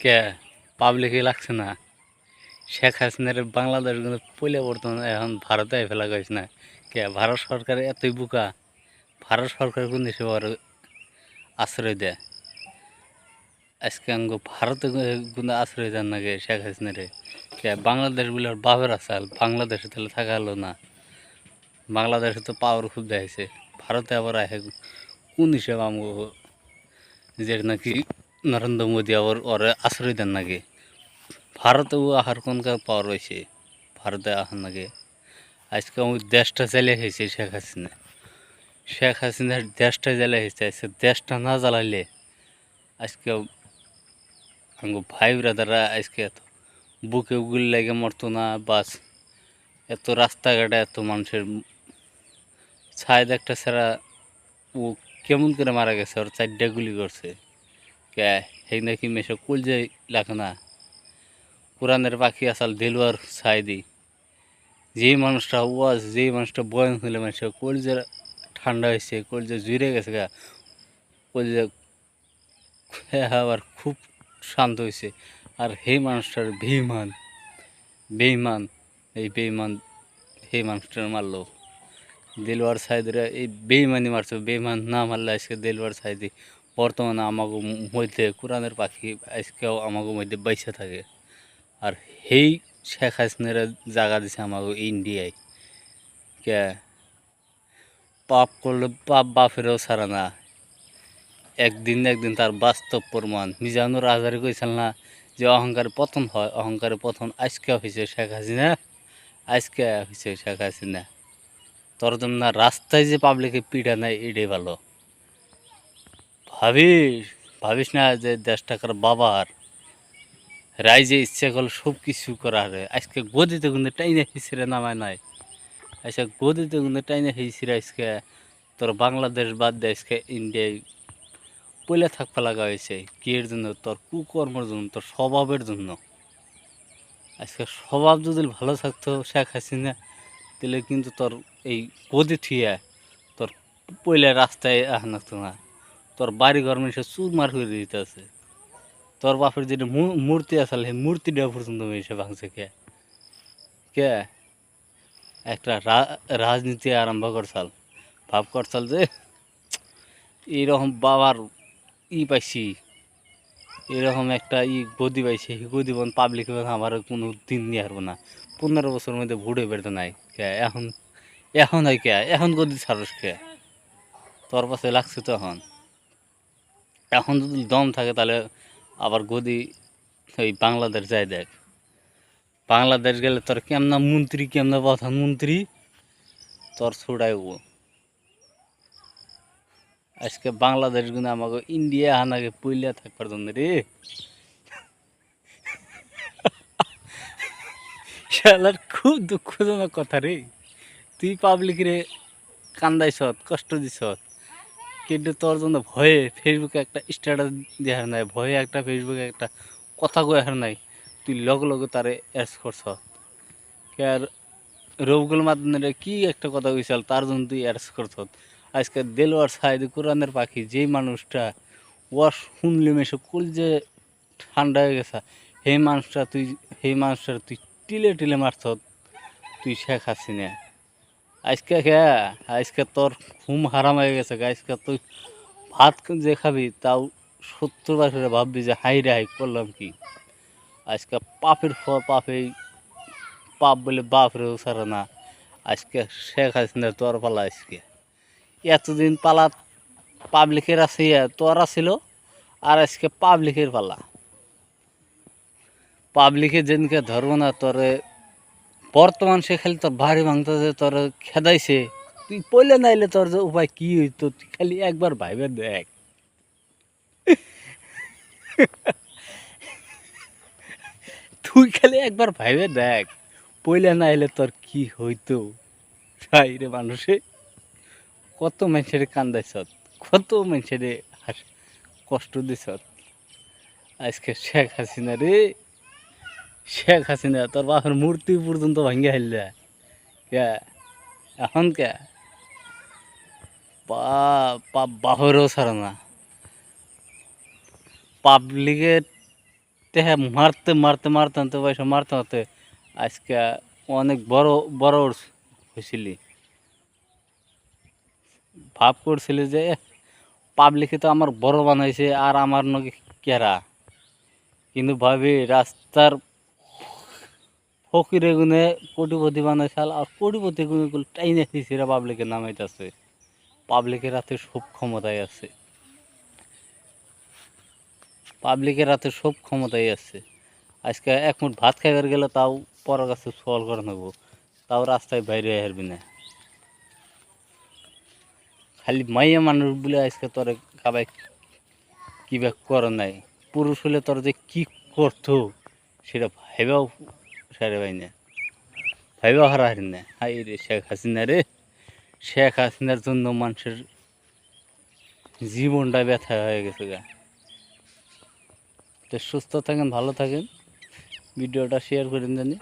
কে পাবলিকই লাগছে না। শেখ হাসিনার বাংলাদেশ কিন্তু পইলে বর্তমানে এখন ভারতে ফেলা গেছে না। কে, ভারত সরকার এতই বোকা, ভারত সরকার কোন দেশে আশ্রয় দেয়? আজকে আঙ্গ ভারতে কিন্তু আশ্রয় দেন না নাকি শেখ হাসিনারে? কে বাংলাদেশ বলে বাপের আসাল, বাংলাদেশে তাহলে থাকা হলো না। বাংলাদেশে তো পাওয়ার খুব দেখাইছে। ভারতে আবার আহে কোন হিসেবে আমগো যে নাকি নরেন্দ্র মোদী আবার ওরে আশ্রয় দেন নাকি ভারতেও আহার কোনকার পাওয়ার রয়েছে ভারতে আহার নাকি আজকে ওই দেশটা চালিয়ে হয়েছে শেখ হাসিনা শেখ হাসিনার দেশটা জ্বালিয়ে হয়েছে আজকে দেশটা না জ্বালাইলে আজকে আঙ্গো ভাই ব্রাদাররা আজকে এত বুকে উগুল লেগে মরতো না বাস এত রাস্তাঘাটে এত মানুষের ছায় একটা ছাড়া ও কেমন করে মারা গেছে ওর চারটা গুলি করছে কে সেই নাকি মেশো লাগে না। কোরআনের পাখি আসাল দেলুয়ার ছাই দি যেই মানুষটা ওয়াজ, যেই মানুষটা বয়ন হলে মানুষ কোল যে ঠান্ডা হয়েছে কোল যে জুড়ে গেছে গা, কোল যে আবার খুব শান্ত হয়েছে আর সেই মানুষটার বেইমান বেইমান এই বেইমান সেই মানুষটার মারলো। দেলওয়ার সাইদরা এই বেইমানি মারছে বেইমান না মারলে আজকে দেলওয়ার সাইদি বর্তমানে আমাকে মধ্যে কোরআনের পাখি আজকেও আমাকে মধ্যে বাইসে থাকে। আর সেই শেখ হাসিনারা জায়গা দিছে আমাকে ইন্ডিয়ায়। কে? পাপ করলে পাপ বাপেরও ছাড়া না। একদিন একদিন তার বাস্তব প্রমাণ। মিজানুর আজারে কইছিল না যে অহংকারে পতন হয় অহংকারে পতন আজকে হয়েছে শেখ হাসিনা, আজকে হয়েছে শেখ হাসিনা। তোর না রাস্তায় যে পাবলিকে পিঠা নেয় এটাই ভালো। ভাবিস ভাবিস না যে দেশ টাকার বাবার রাইজে ইচ্ছে করলে সব কিছু করা আজকে গদিতে কিন্তু টাইনে হিসিরে নামায় নাই। আজকে গদিতে কিন্তু টাইনে হিসিরে আজকে তোর বাংলাদেশ বাদ দিয়ে আজকে ইন্ডিয়ায় পইলে থাকতে লাগা হয়েছে। কি এর জন্য? তোর কুকর্মের জন্য, তোর স্বভাবের জন্য। আজকে স্বভাব যদি ভালো থাকতো শেখ হাসিনা, তাহলে কিন্তু তোর এই গদি থুয়ে তোর পইলে রাস্তায় আহ না তোর বাড়ি ঘর চুর মার করে দিতে আছে। তোর বাপের যেটা মূর্তি আসলে সেই মূর্তিটা পর্যন্ত এসে ভাঙছে কে? কে? একটা রাজনীতি আরম্ভ করছাল। ভাব করছাল যে এইরকম বাবার ই পাইছি, এরকম একটা ই গদি পাইছে গদি বন পাবলিক আমার কোনো দিন নিয়ে হারবো না। পনেরো বছরের মধ্যে ভুড়ে বেরোতে নাই কে? এখন এখন হয় কে? এখন গদি ছাড়স কে? তোর পাশে লাগছে তো এখন যদি দম থাকে তাহলে আবার গদি ওই বাংলাদেশ যায় দেখ। বাংলাদেশ গেলে তোর কেমনা মন্ত্রী, কেমনা প্রধানমন্ত্রী, তোর ছুড়াইব আজকে বাংলাদেশ কিন্তু আমাকে ইন্ডিয়া হানাকে পইলিয়া থাকবার জন্য রে। শালার খুব দুঃখজনক কথা রে। তুই পাবলিক রে কান্দাইছত কষ্ট দিছত কিন্তু তোর জন্য ভয়ে ফেসবুকে একটা স্ট্যাটাস দেওয়ার নাই, ভয়ে একটা ফেসবুকে একটা কথা কয়ার নাই। তুই লগ লগে তারে অ্যাস করছ। আর রবগুল মাধ্যমে কি একটা কথা কইসাল তার জন্য তুই অ্যাস করছ। আজকে দেলোয়ার সাইদ কোরআনের পাখি, যেই মানুষটা ওয়াশ শুনলে মেশে, কুল যে ঠান্ডা হয়ে গেছে সেই মানুষটা তুই সেই মানুষটা তুই টিলে টিলে মারছ, তুই শেখ হাসিনা। আজকে কে? আজকে তোর ঘুম হারাম হয়ে গেছে আজকে তুই ভাত যে খাবি, তাও সত্তর বছরে ভাববি যে হাই রে, হাই করলাম কি? আজকে পাপের পাপেই পাপ বলে বাপ রেও সারে না। আজকে শেখ হাসিনা তোর পালা আজকে। এতদিন পালা পাবলিকের আছে, তোর ছিল আর আজকে পাবলিকের পালা। পাবলিকে যেদিনকে ধরবো না, তোরে বর্তমান সে খালি তোর ভারী ভাঙতে তোর খেদাইছে, তুই পইলে নাইলে তোর যে উপায় কি হইতো, তুই খালি একবার ভাইবে দেখ। তুই খালি একবার ভাইবে দেখ, পইলে নাইলে তোর কি হইতো। তাই রে মানুষে, কত মানুষের কান্দাইছ, কত মানুষের কষ্ট দিছ। আজকে শেখ হাসিনা রে শেখ হাসিনা, তোর বাপের মূর্তি পর্যন্ত ভাঙ্গে হাইলে কে? এখন কে? বাপ বাপেরও ছাড়া না। পাবলিকের টেহা মারতে মারতে মারতে মারতে পয়সা মারতে মারতে। আজকে অনেক বড় বড় হয়েছিলি। ভাব করছিলি যে পাবলিকে তো আমার বড় বানাইছে, আর আমার নগে কেরা? কিন্তু ভাবি, রাস্তার ফকিরে গুনে কোটিপতি বানাইছাল আর কোটিপতি গুনে টাইনে দিছিরা পাবলিকের নামাইতেছে পাবলিকের হাতে সব ক্ষমতায় আছে। পাবলিকের হাতে সব ক্ষমতাই আছে। আজকে এক মুঠ ভাত খাইবার গেলে তাও পরের কাছে সওয়াল করে নেব। তাও রাস্তায় বাইরে হারবি না। খালি মাইয়া মানুষ বলে আজকে তোরে কাবাই কি বা করে নাই। পুরুষ হলে তোর যে কি করতো, সেটা ভাইবাও সারে পাই না হারা হারি না হাই রে শেখ হাসিনা রে শেখ হাসিনার জন্য মানুষের জীবনটা ব্যথা হয়ে গেছে গা তো সুস্থ থাকেন ভালো থাকেন ভিডিওটা শেয়ার করেন জানি